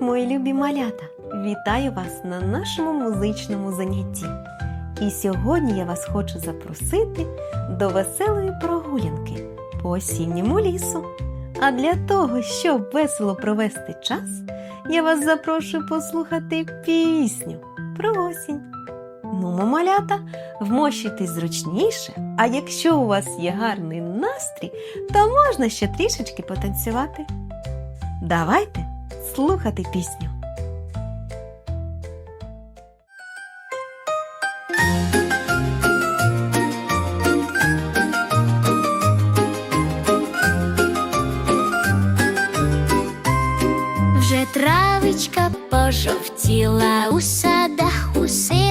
мої любі малята! Вітаю вас на нашому музичному занятті. І сьогодні я вас хочу запросити до веселої прогулянки по осінньому лісу. А для того, щоб весело провести час, я вас запрошую послухати пісню про осінь. Ну, малята, вмощуйтесь зручніше, а якщо у вас є гарний настрій, то можна ще трішечки потанцювати. Давайте слухати пісню. Вже травичка пожовтіла, у садах усе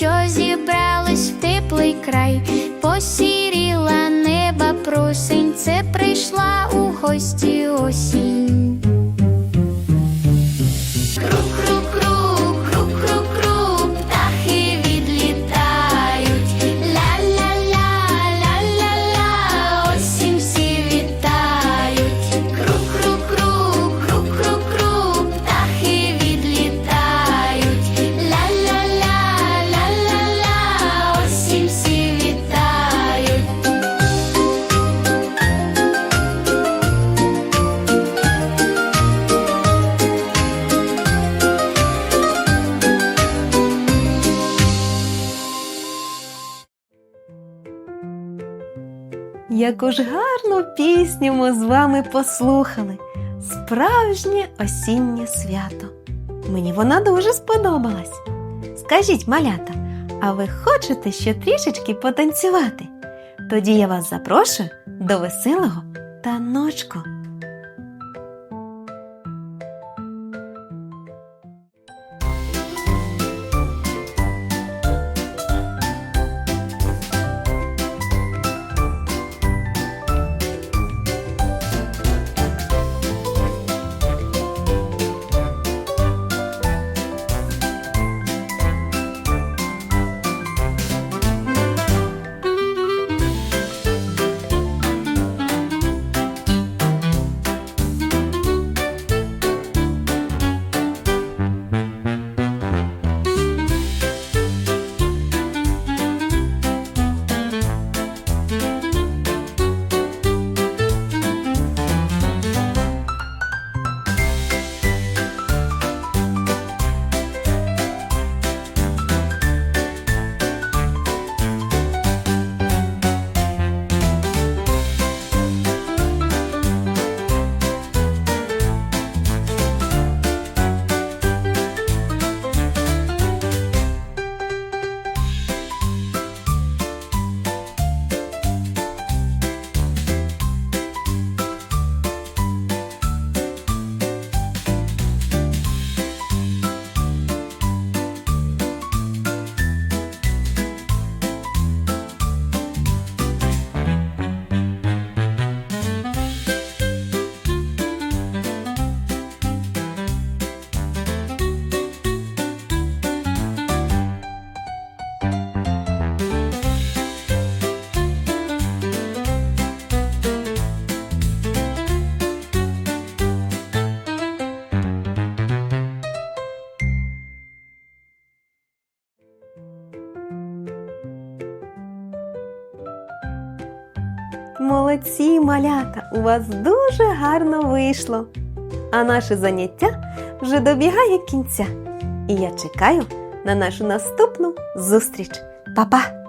що зібрались в теплий край, посіріла неба просень, це прийшла у гості осінь. Яку ж гарну пісню ми з вами послухали. Справжнє осіннє свято. Мені вона дуже сподобалась. Скажіть, малята, а ви хочете ще трішечки потанцювати? Тоді я вас запрошую до веселого таночку. Молодці, малята, у вас дуже гарно вийшло. А наше заняття вже добігає кінця. І я чекаю на нашу наступну зустріч. Па-па!